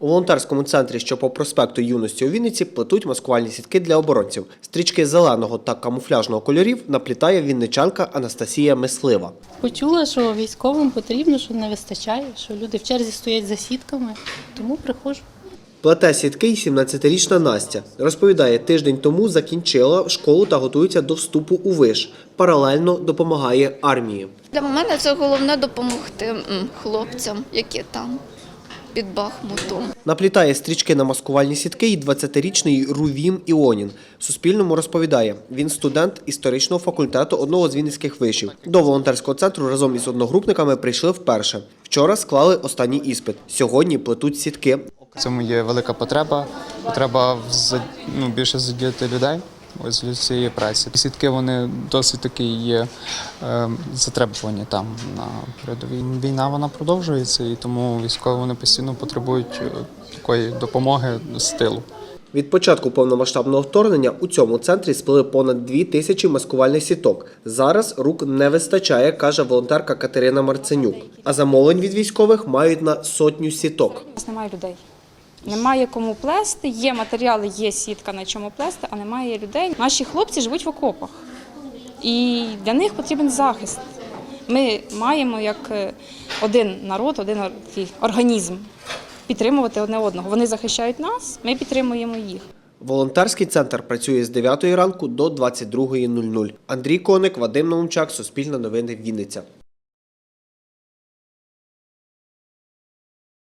У волонтерському центрі, що по проспекту юності у Вінниці, плетуть маскувальні сітки для оборонців. Стрічки зеленого та камуфляжного кольорів наплітає вінничанка Анастасія Мислива. Почула, що військовим потрібно, що не вистачає, що люди в черзі стоять за сітками, тому приходжу. Плете сітки й 17-річна Настя. Розповідає, тиждень тому закінчила школу та готується до вступу у виш. Паралельно допомагає армії. Для мене це головне допомогти хлопцям, які там під Бахмутом. Наплітає стрічки на маскувальні сітки й 20-річний Рувім Іонін. Суспільному розповідає, він студент історичного факультету одного з вінницьких вишів. До волонтерського центру разом із одногрупниками прийшли вперше. Вчора склали останній іспит. Сьогодні плетуть сітки. Цьому є велика потреба. Потреба в ну, більше задіяти людей ось для цієї праці. Сітки вони досить такі є е, затребувані там на передовій. Війна вона продовжується, і тому військові вони постійно потребують е, такої допомоги з тилу. Від початку повномасштабного вторгнення у цьому центрі сплели понад дві тисячі маскувальних сіток. Зараз рук не вистачає, каже волонтерка Катерина Марценюк. А замовлень від військових мають на сотню сіток. У нас немає людей. Немає кому плести, є матеріали, є сітка на чому плести, а немає людей. Наші хлопці живуть в окопах, і для них потрібен захист. Ми маємо як е, один народ, один організм підтримувати одне одного. Вони захищають нас, ми підтримуємо їх. Волонтерський центр працює з 9 ранку до 22.00. Андрій Коник, Вадим Наумчак, Суспільне новини, Вінниця.